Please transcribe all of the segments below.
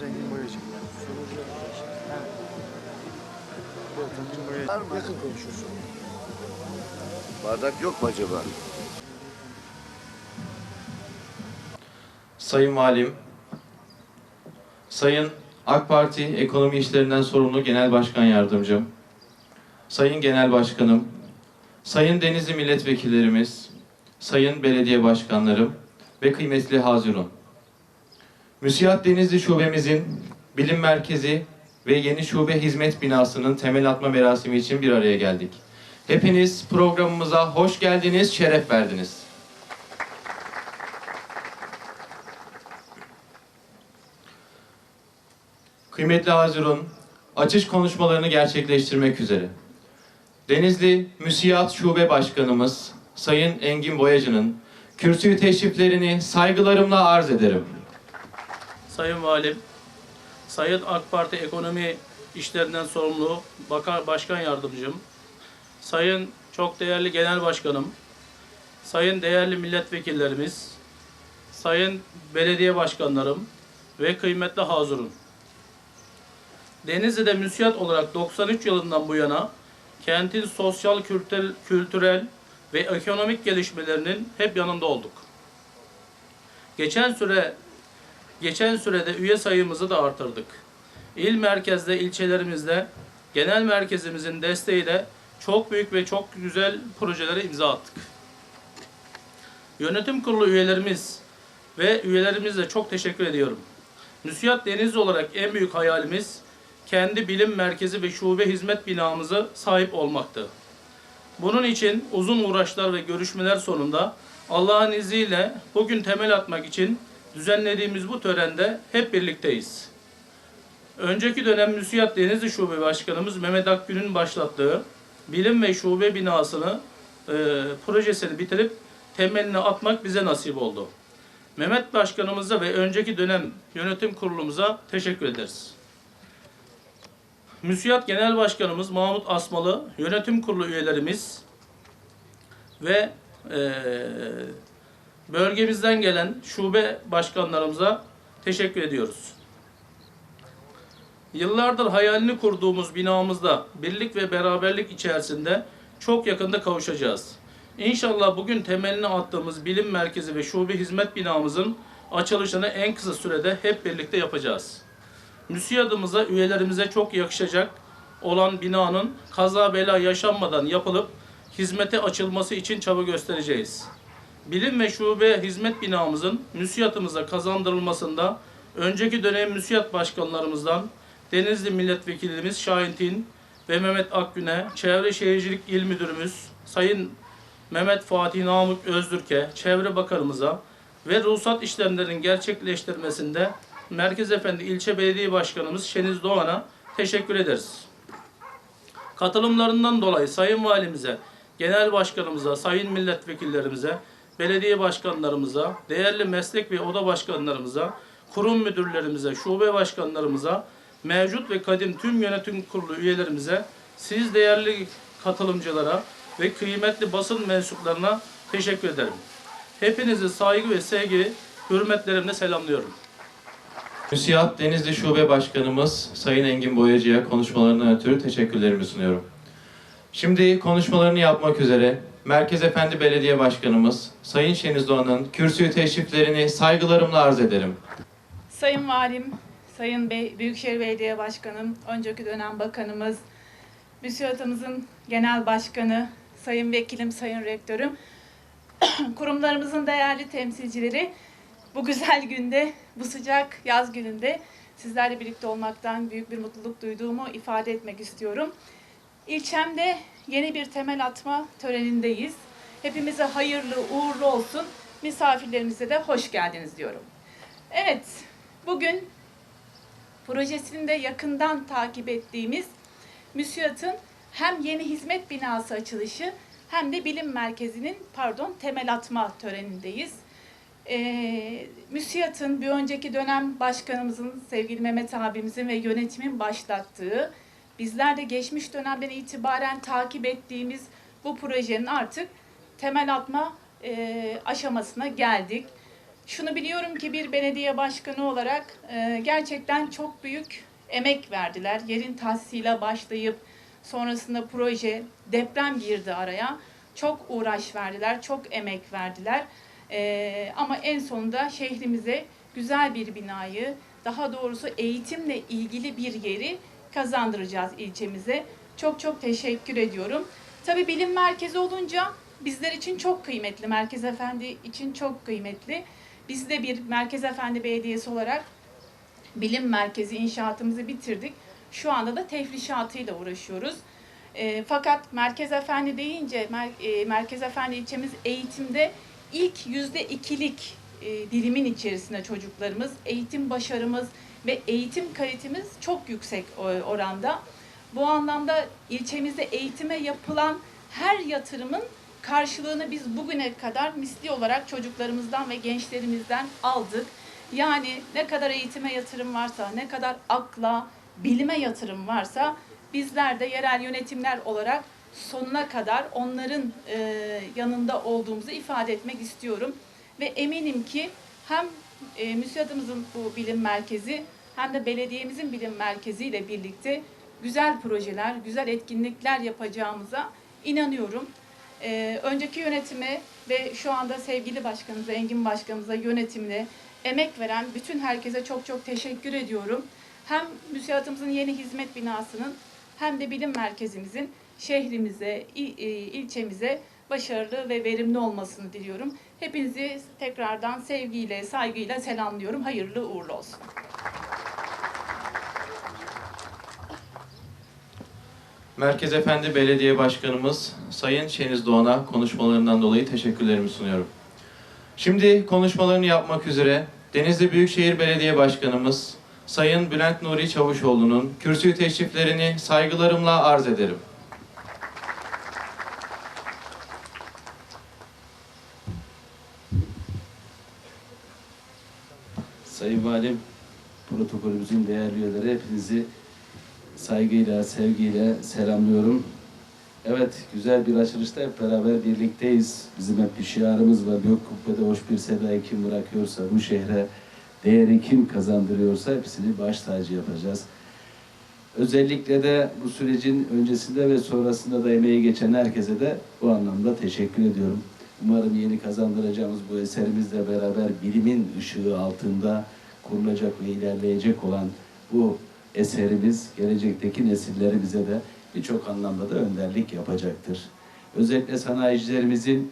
Başkanımız Engin Boyacı. Evet. Boyacı. Yakın konuşuyorsun. Bardak yok mu acaba? Sayın Valim, Sayın AK Parti Ekonomi İşlerinden Sorumlu Genel Başkan Yardımcım, Sayın Genel Başkanım, Sayın Denizli Milletvekillerimiz, Sayın Belediye Başkanlarım ve kıymetli Hazirun. Müsiat Denizli Şubemizin bilim merkezi ve yeni şube hizmet binasının temel atma merasimi için bir araya geldik. Hepiniz programımıza hoş geldiniz, şeref verdiniz. Kıymetli Hazirun, açış konuşmalarını gerçekleştirmek üzere. Denizli Müsiyat Şube Başkanımız Sayın Engin Boyacı'nın kürsüyü teşriflerini saygılarımla arz ederim. Sayın Valim, Sayın AK Parti Ekonomi İşlerinden Sorumlu Başkan Yardımcım, Sayın çok değerli Genel Başkanım, Sayın değerli milletvekillerimiz, Sayın belediye başkanlarım ve kıymetli hazırın. Denizli'de müsiyat olarak 93 yılından bu yana kentin sosyal, kültürel, kültürel ve ekonomik gelişmelerinin hep yanında olduk. Geçen süre Geçen sürede üye sayımızı da artırdık. İl merkezde, ilçelerimizde, genel merkezimizin desteğiyle çok büyük ve çok güzel projelere imza attık. Yönetim kurulu üyelerimiz ve üyelerimize çok teşekkür ediyorum. Müsiyat Denizli olarak en büyük hayalimiz kendi bilim merkezi ve şube hizmet binamızı sahip olmaktı. Bunun için uzun uğraşlar ve görüşmeler sonunda Allah'ın izniyle bugün temel atmak için düzenlediğimiz bu törende hep birlikteyiz. Önceki dönem Müsiyat Denizli Şube Başkanımız Mehmet Akgün'ün başlattığı bilim ve şube binasını e, projesini bitirip temelini atmak bize nasip oldu. Mehmet Başkanımıza ve önceki dönem yönetim kurulumuza teşekkür ederiz. Müsiyat Genel Başkanımız Mahmut Asmalı, yönetim kurulu üyelerimiz ve eee bölgemizden gelen şube başkanlarımıza teşekkür ediyoruz. Yıllardır hayalini kurduğumuz binamızda birlik ve beraberlik içerisinde çok yakında kavuşacağız. İnşallah bugün temelini attığımız bilim merkezi ve şube hizmet binamızın açılışını en kısa sürede hep birlikte yapacağız. MÜSİAD'ımıza, üyelerimize çok yakışacak olan binanın kaza bela yaşanmadan yapılıp hizmete açılması için çaba göstereceğiz. Bilim ve şube hizmet binamızın müsiyatımıza kazandırılmasında önceki dönem müsiyat başkanlarımızdan Denizli Milletvekilimiz Şahin Tin ve Mehmet Akgün'e, Çevre Şehircilik İl Müdürümüz Sayın Mehmet Fatih Namık Özdürk'e, Çevre Bakanımıza ve ruhsat işlemlerinin gerçekleştirmesinde Merkez Efendi İlçe Belediye Başkanımız Şeniz Doğan'a teşekkür ederiz. Katılımlarından dolayı Sayın Valimize, Genel Başkanımıza, Sayın Milletvekillerimize, belediye başkanlarımıza, değerli meslek ve oda başkanlarımıza, kurum müdürlerimize, şube başkanlarımıza, mevcut ve kadim tüm yönetim kurulu üyelerimize, siz değerli katılımcılara ve kıymetli basın mensuplarına teşekkür ederim. Hepinizi saygı ve sevgi, hürmetlerimle selamlıyorum. Müsiyat Denizli Şube Başkanımız Sayın Engin Boyacı'ya konuşmalarından ötürü teşekkürlerimi sunuyorum. Şimdi konuşmalarını yapmak üzere Merkez Efendi Belediye Başkanımız Sayın Şeniz Doğan'ın kürsüyü teşriflerini saygılarımla arz ederim. Sayın Valim, Sayın Bey, Büyükşehir Belediye Başkanım, önceki dönem bakanımız, müsiatımızın genel başkanı, sayın vekilim, sayın rektörüm, kurumlarımızın değerli temsilcileri, bu güzel günde, bu sıcak yaz gününde sizlerle birlikte olmaktan büyük bir mutluluk duyduğumu ifade etmek istiyorum. İlçemde yeni bir temel atma törenindeyiz. Hepimize hayırlı, uğurlu olsun. Misafirlerimize de hoş geldiniz diyorum. Evet, bugün projesini de yakından takip ettiğimiz MÜSİAD'ın hem yeni hizmet binası açılışı hem de bilim merkezinin pardon temel atma törenindeyiz. Ee, MÜSİAD'ın bir önceki dönem başkanımızın sevgili Mehmet abimizin ve yönetimin başlattığı bizler de geçmiş dönemden itibaren takip ettiğimiz bu projenin artık temel atma e, aşamasına geldik. Şunu biliyorum ki bir belediye başkanı olarak e, gerçekten çok büyük emek verdiler. Yerin tahsile başlayıp sonrasında proje, deprem girdi araya. Çok uğraş verdiler, çok emek verdiler. E, ama en sonunda şehrimize güzel bir binayı, daha doğrusu eğitimle ilgili bir yeri kazandıracağız ilçemize. Çok çok teşekkür ediyorum. Tabii bilim merkezi olunca bizler için çok kıymetli. Merkez Efendi için çok kıymetli. Biz de bir Merkez Efendi Belediyesi olarak bilim merkezi inşaatımızı bitirdik. Şu anda da tefrişatıyla uğraşıyoruz. E, fakat Merkez Efendi deyince Mer- e, Merkez Efendi ilçemiz eğitimde ilk yüzde ikilik e, dilimin içerisinde çocuklarımız, eğitim başarımız ve eğitim kalitemiz çok yüksek o- oranda. Bu anlamda ilçemizde eğitime yapılan her yatırımın karşılığını biz bugüne kadar misli olarak çocuklarımızdan ve gençlerimizden aldık. Yani ne kadar eğitime yatırım varsa, ne kadar akla, bilime yatırım varsa bizler de yerel yönetimler olarak sonuna kadar onların e, yanında olduğumuzu ifade etmek istiyorum. Ve eminim ki hem e, müsiadımızın bu bilim merkezi hem de belediyemizin bilim merkezi ile birlikte güzel projeler, güzel etkinlikler yapacağımıza inanıyorum. Ee, önceki yönetime ve şu anda sevgili başkanımıza, Engin başkanımıza yönetimine emek veren bütün herkese çok çok teşekkür ediyorum. Hem müsiatımızın yeni hizmet binasının hem de bilim merkezimizin şehrimize, il- e, ilçemize başarılı ve verimli olmasını diliyorum. Hepinizi tekrardan sevgiyle, saygıyla selamlıyorum. Hayırlı uğurlu olsun. Merkez Efendi Belediye Başkanımız Sayın Şeniz Doğan'a konuşmalarından dolayı teşekkürlerimi sunuyorum. Şimdi konuşmalarını yapmak üzere Denizli Büyükşehir Belediye Başkanımız Sayın Bülent Nuri Çavuşoğlu'nun kürsü teşriflerini saygılarımla arz ederim. Sayın Valim, protokolümüzün değerli üyeleri hepinizi saygıyla, sevgiyle selamlıyorum. Evet, güzel bir açılışta hep beraber birlikteyiz. Bizim hep bir şiarımız var. Gök kubbede hoş bir sedayı kim bırakıyorsa, bu şehre değeri kim kazandırıyorsa hepsini baş tacı yapacağız. Özellikle de bu sürecin öncesinde ve sonrasında da emeği geçen herkese de bu anlamda teşekkür ediyorum. Umarım yeni kazandıracağımız bu eserimizle beraber bilimin ışığı altında kurulacak ve ilerleyecek olan bu eserimiz gelecekteki nesillerimize de birçok anlamda da önderlik yapacaktır. Özellikle sanayicilerimizin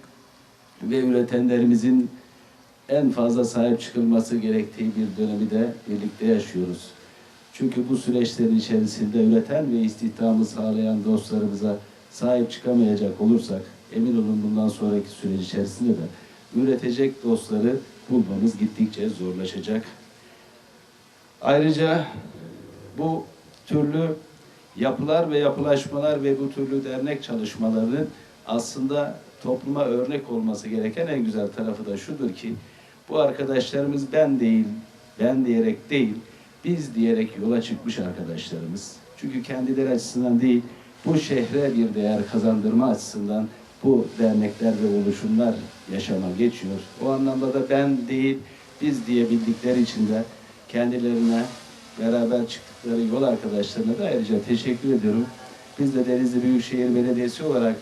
ve üretenlerimizin en fazla sahip çıkılması gerektiği bir dönemi de birlikte yaşıyoruz. Çünkü bu süreçlerin içerisinde üreten ve istihdamı sağlayan dostlarımıza sahip çıkamayacak olursak emin olun bundan sonraki süreç içerisinde de üretecek dostları bulmamız gittikçe zorlaşacak. Ayrıca bu türlü yapılar ve yapılaşmalar ve bu türlü dernek çalışmalarının aslında topluma örnek olması gereken en güzel tarafı da şudur ki bu arkadaşlarımız ben değil, ben diyerek değil, biz diyerek yola çıkmış arkadaşlarımız. Çünkü kendileri açısından değil, bu şehre bir değer kazandırma açısından bu dernekler ve oluşumlar yaşama geçiyor. O anlamda da ben değil, biz diyebildikleri için de kendilerine beraber çıktıkları yol arkadaşlarına da ayrıca teşekkür ediyorum. Biz de Denizli Büyükşehir Belediyesi olarak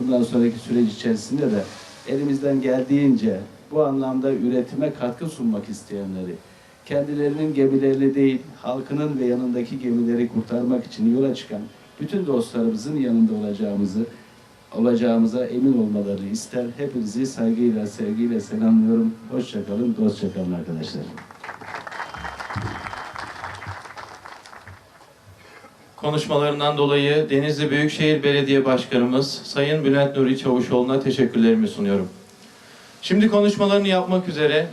bundan sonraki süreç içerisinde de elimizden geldiğince bu anlamda üretime katkı sunmak isteyenleri, kendilerinin gemilerini değil, halkının ve yanındaki gemileri kurtarmak için yola çıkan bütün dostlarımızın yanında olacağımızı, olacağımıza emin olmalarını ister. Hepinizi saygıyla, sevgiyle selamlıyorum. Hoşçakalın, dostça kalın arkadaşlar. Konuşmalarından dolayı Denizli Büyükşehir Belediye Başkanımız Sayın Bülent Nuri Çavuşoğlu'na teşekkürlerimi sunuyorum. Şimdi konuşmalarını yapmak üzere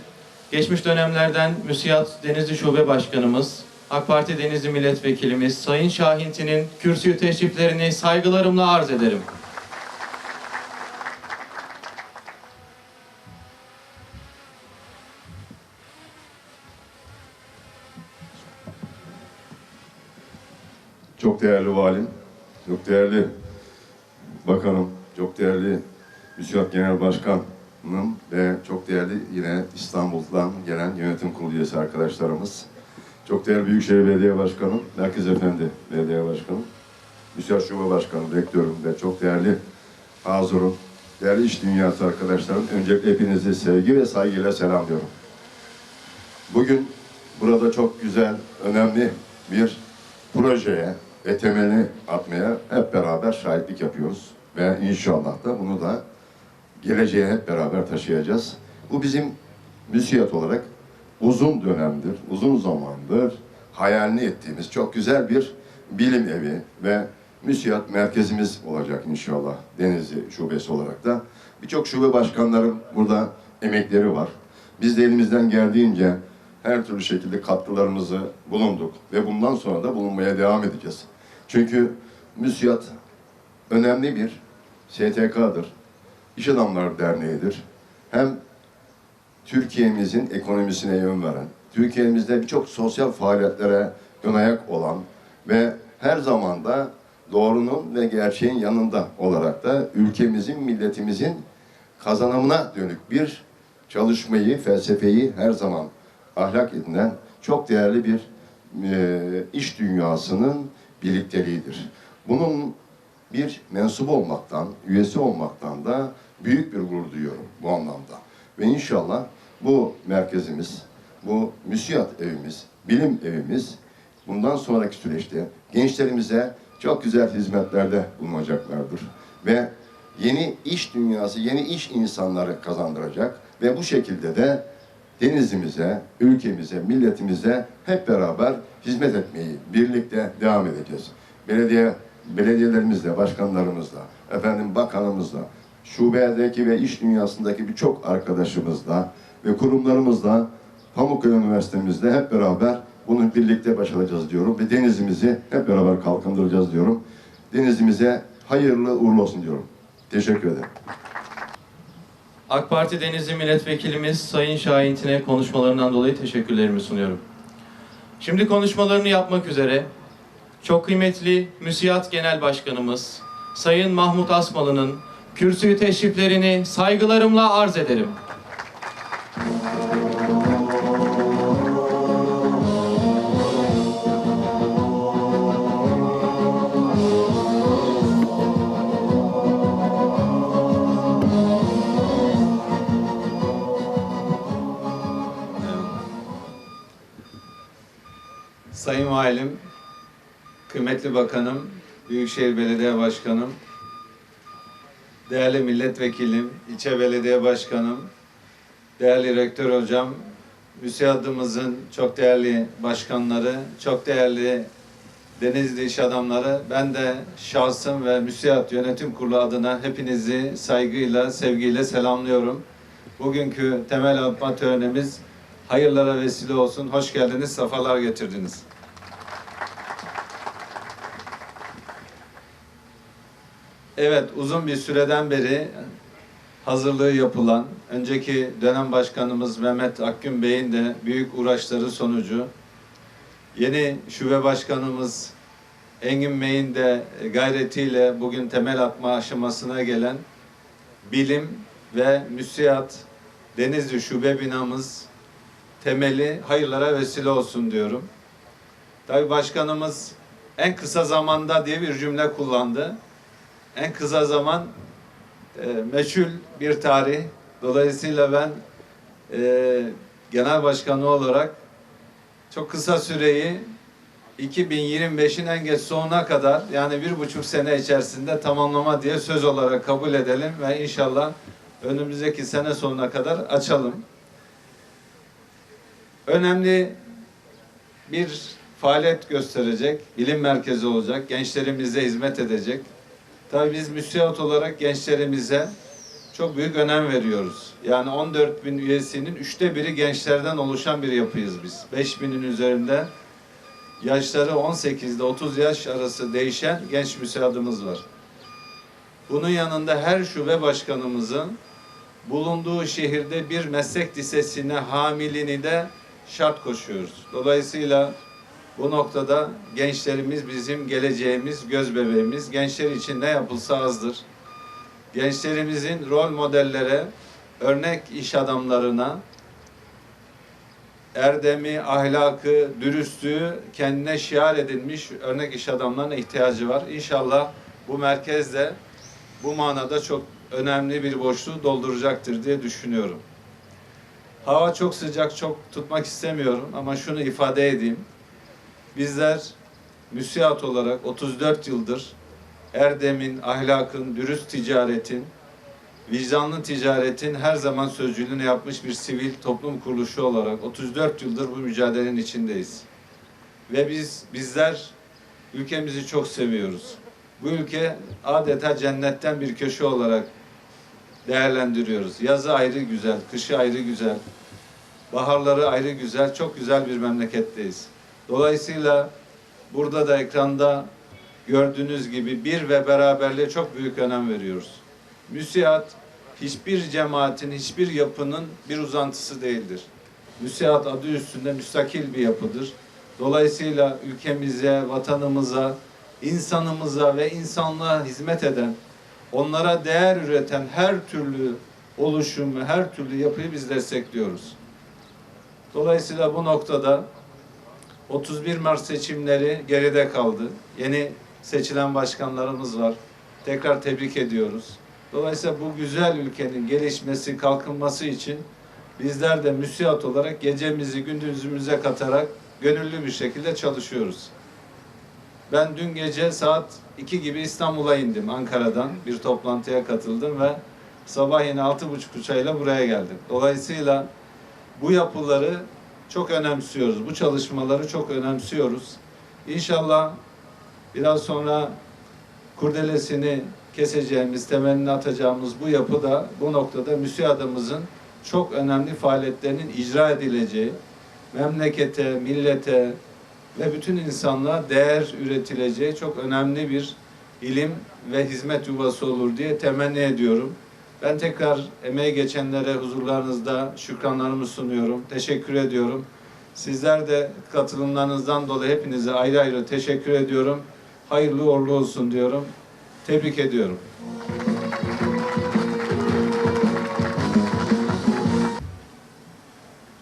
geçmiş dönemlerden Müsiyat Denizli Şube Başkanımız, AK Parti Denizli Milletvekilimiz Sayın Şahinti'nin kürsü teşriflerini saygılarımla arz ederim. Çok değerli valim, çok değerli bakanım, çok değerli Müsiyat Genel Başkan, ve çok değerli yine İstanbul'dan gelen yönetim kurulu üyesi arkadaşlarımız, çok değerli Büyükşehir Belediye Başkanım, Merkez Efendi Belediye Başkanım, Müsait Şube Başkanım, Rektörüm ve çok değerli Hazırım, değerli iş dünyası arkadaşlarım, öncelikle hepinizi sevgi ve saygıyla selamlıyorum. Bugün burada çok güzel, önemli bir projeye ve atmaya hep beraber şahitlik yapıyoruz. Ve inşallah da bunu da geleceğe hep beraber taşıyacağız. Bu bizim müsiyat olarak uzun dönemdir, uzun zamandır hayalini ettiğimiz çok güzel bir bilim evi ve müsiyat merkezimiz olacak inşallah Denizli şubesi olarak da. Birçok şube başkanlarım burada emekleri var. Biz de elimizden geldiğince her türlü şekilde katkılarımızı bulunduk ve bundan sonra da bulunmaya devam edeceğiz. Çünkü müsiyat önemli bir STK'dır. İş Adamlar Derneği'dir. Hem Türkiye'mizin ekonomisine yön veren, Türkiye'mizde birçok sosyal faaliyetlere ön ayak olan ve her zaman da doğrunun ve gerçeğin yanında olarak da ülkemizin, milletimizin kazanımına dönük bir çalışmayı, felsefeyi her zaman ahlak edinen çok değerli bir e, iş dünyasının birlikteliğidir. Bunun bir mensup olmaktan, üyesi olmaktan da büyük bir gurur duyuyorum bu anlamda. Ve inşallah bu merkezimiz, bu müsiyat evimiz, bilim evimiz bundan sonraki süreçte gençlerimize çok güzel hizmetlerde bulunacaklardır. Ve yeni iş dünyası, yeni iş insanları kazandıracak ve bu şekilde de denizimize, ülkemize, milletimize hep beraber hizmet etmeyi birlikte devam edeceğiz. Belediye belediyelerimizle, başkanlarımızla, efendim bakanımızla, şubedeki ve iş dünyasındaki birçok arkadaşımızla ve kurumlarımızla Pamukkale Üniversitemizde hep beraber bunu birlikte başaracağız diyorum ve denizimizi hep beraber kalkındıracağız diyorum. Denizimize hayırlı uğurlu olsun diyorum. Teşekkür ederim. AK Parti Denizli Milletvekilimiz Sayın Şahin Tin'e konuşmalarından dolayı teşekkürlerimi sunuyorum. Şimdi konuşmalarını yapmak üzere çok kıymetli Müsiyat Genel Başkanımız Sayın Mahmut Asmalı'nın kürsüyü teşriflerini saygılarımla arz ederim. Valim, kıymetli bakanım, Büyükşehir Belediye Başkanım, değerli milletvekilim, ilçe belediye başkanım, değerli rektör hocam, müsiyadımızın çok değerli başkanları, çok değerli Denizli iş adamları, ben de şahsım ve müsiyat yönetim kurulu adına hepinizi saygıyla, sevgiyle selamlıyorum. Bugünkü temel atma törenimiz hayırlara vesile olsun. Hoş geldiniz, sefalar getirdiniz. Evet, uzun bir süreden beri hazırlığı yapılan, önceki dönem başkanımız Mehmet Akgün Bey'in de büyük uğraşları sonucu, yeni şube başkanımız Engin Bey'in de gayretiyle bugün temel atma aşamasına gelen bilim ve müsiyat Denizli şube binamız temeli hayırlara vesile olsun diyorum. Tabii başkanımız en kısa zamanda diye bir cümle kullandı. En kısa zaman e, meçhul bir tarih. Dolayısıyla ben e, genel başkanı olarak çok kısa süreyi 2025'in en geç sonuna kadar yani bir buçuk sene içerisinde tamamlama diye söz olarak kabul edelim ve inşallah önümüzdeki sene sonuna kadar açalım. Önemli bir faaliyet gösterecek, bilim merkezi olacak, gençlerimize hizmet edecek. Tabii biz müsiyat olarak gençlerimize çok büyük önem veriyoruz. Yani 14 bin üyesinin üçte biri gençlerden oluşan bir yapıyız biz. 5 binin üzerinde yaşları 18 ile 30 yaş arası değişen genç müsiyadımız var. Bunun yanında her şube başkanımızın bulunduğu şehirde bir meslek lisesine hamilini de şart koşuyoruz. Dolayısıyla bu noktada gençlerimiz bizim geleceğimiz, göz bebeğimiz. Gençler için ne yapılsa azdır. Gençlerimizin rol modellere örnek iş adamlarına erdemi, ahlakı, dürüstlüğü kendine şiar edilmiş örnek iş adamlarına ihtiyacı var. İnşallah bu merkezde bu manada çok önemli bir boşluğu dolduracaktır diye düşünüyorum. Hava çok sıcak, çok tutmak istemiyorum ama şunu ifade edeyim. Bizler müsiat olarak 34 yıldır erdemin, ahlakın, dürüst ticaretin, vicdanlı ticaretin her zaman sözcülüğünü yapmış bir sivil toplum kuruluşu olarak 34 yıldır bu mücadelenin içindeyiz. Ve biz bizler ülkemizi çok seviyoruz. Bu ülke adeta cennetten bir köşe olarak değerlendiriyoruz. Yazı ayrı güzel, kışı ayrı güzel, baharları ayrı güzel, çok güzel bir memleketteyiz. Dolayısıyla burada da ekranda gördüğünüz gibi bir ve beraberliğe çok büyük önem veriyoruz. Müsiat hiçbir cemaatin, hiçbir yapının bir uzantısı değildir. Müsiat adı üstünde müstakil bir yapıdır. Dolayısıyla ülkemize, vatanımıza, insanımıza ve insanlığa hizmet eden, onlara değer üreten her türlü oluşumu, her türlü yapıyı biz destekliyoruz. Dolayısıyla bu noktada 31 Mart seçimleri geride kaldı. Yeni seçilen başkanlarımız var. Tekrar tebrik ediyoruz. Dolayısıyla bu güzel ülkenin gelişmesi, kalkınması için bizler de müsiat olarak gecemizi gündüzümüze katarak gönüllü bir şekilde çalışıyoruz. Ben dün gece saat 2 gibi İstanbul'a indim Ankara'dan. Bir toplantıya katıldım ve sabah yine altı buçuk uçağıyla buraya geldim. Dolayısıyla bu yapıları çok önemsiyoruz. Bu çalışmaları çok önemsiyoruz. İnşallah biraz sonra kurdelesini keseceğimiz, temelini atacağımız bu yapıda bu noktada müsiadımızın çok önemli faaliyetlerinin icra edileceği, memlekete, millete ve bütün insanlığa değer üretileceği çok önemli bir ilim ve hizmet yuvası olur diye temenni ediyorum. Ben tekrar emeği geçenlere huzurlarınızda şükranlarımı sunuyorum. Teşekkür ediyorum. Sizler de katılımlarınızdan dolayı hepinize ayrı ayrı teşekkür ediyorum. Hayırlı uğurlu olsun diyorum. Tebrik ediyorum.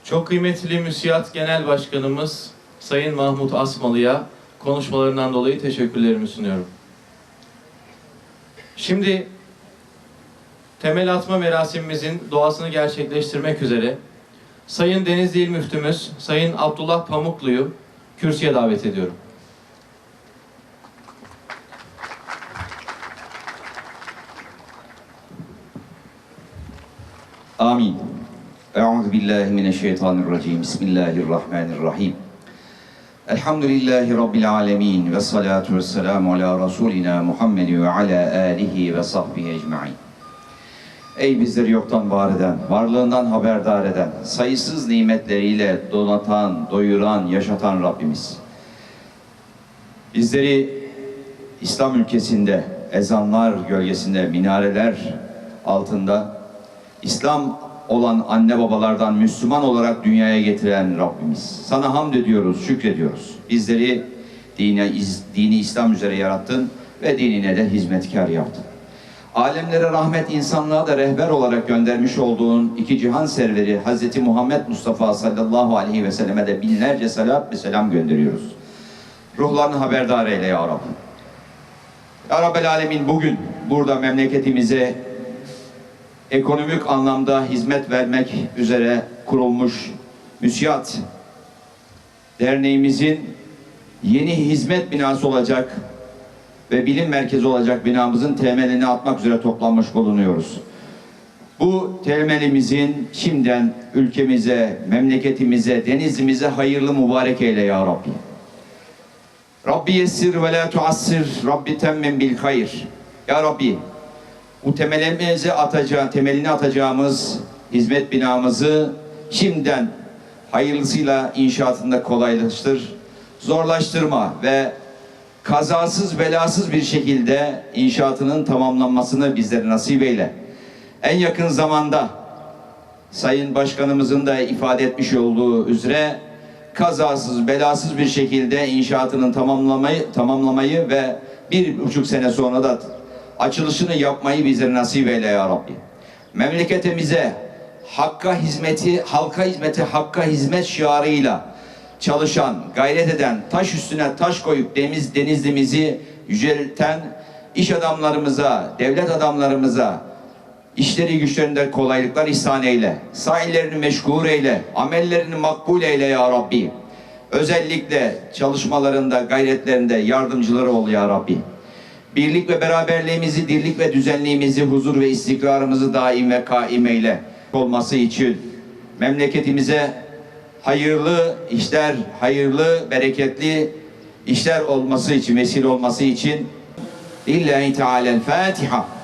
Çok kıymetli Müsiyat Genel Başkanımız Sayın Mahmut Asmalı'ya konuşmalarından dolayı teşekkürlerimi sunuyorum. Şimdi temel atma merasimimizin doğasını gerçekleştirmek üzere Sayın Denizli İl Müftümüz Sayın Abdullah Pamuklu'yu kürsüye davet ediyorum. Amin. Euzu billahi mineşşeytanirracim. Bismillahirrahmanirrahim. Elhamdülillahi Rabbil alemin ve salatu ve selamu ala Resulina Muhammed ve ala alihi ve sahbihi ecma'in. Ey bizleri yoktan var eden, varlığından haberdar eden, sayısız nimetleriyle donatan, doyuran, yaşatan Rabbimiz. Bizleri İslam ülkesinde, ezanlar gölgesinde, minareler altında İslam olan anne babalardan Müslüman olarak dünyaya getiren Rabbimiz. Sana hamd ediyoruz, şükrediyoruz. Bizleri dine, dini İslam üzere yarattın ve dinine de hizmetkar yaptın. Alemlere rahmet, insanlığa da rehber olarak göndermiş olduğun iki cihan serveri Hz. Muhammed Mustafa sallallahu aleyhi ve selleme de binlerce salat ve selam gönderiyoruz. Ruhlarını haberdar eyle ya Rabbi. Ya Rabbel Alemin bugün burada memleketimize ekonomik anlamda hizmet vermek üzere kurulmuş Müsiyat Derneğimizin yeni hizmet binası olacak ve bilim merkezi olacak binamızın temelini atmak üzere toplanmış bulunuyoruz. Bu temelimizin şimdiden ülkemize, memleketimize, denizimize hayırlı mübarek eyle ya Rabbi. Rabbi yessir ve la tuassir, Rabbi temmin bil hayır. Ya Rabbi, bu temelimizi atacağı, temelini atacağımız hizmet binamızı şimdiden hayırlısıyla inşaatında kolaylaştır, zorlaştırma ve kazasız belasız bir şekilde inşaatının tamamlanmasını bizlere nasip eyle. En yakın zamanda Sayın Başkanımızın da ifade etmiş olduğu üzere kazasız belasız bir şekilde inşaatının tamamlamayı tamamlamayı ve bir buçuk sene sonra da açılışını yapmayı bizlere nasip eyle ya Rabbi. Memleketimize, Hakka hizmeti, halka hizmeti, hakka hizmet şiarıyla çalışan, gayret eden, taş üstüne taş koyup deniz denizlimizi yücelten iş adamlarımıza, devlet adamlarımıza işleri güçlerinde kolaylıklar ihsan eyle. Sahillerini meşgul eyle. Amellerini makbul eyle ya Rabbi. Özellikle çalışmalarında, gayretlerinde yardımcıları ol ya Rabbi. Birlik ve beraberliğimizi, dirlik ve düzenliğimizi, huzur ve istikrarımızı daim ve kaim eyle olması için memleketimize hayırlı işler, hayırlı, bereketli işler olması için, vesile olması için Lillahi Teala'l Fatiha.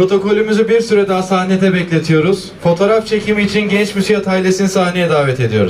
Protokolümüzü bir süre daha sahnede bekletiyoruz. Fotoğraf çekimi için genç müsiyat ailesini sahneye davet ediyoruz.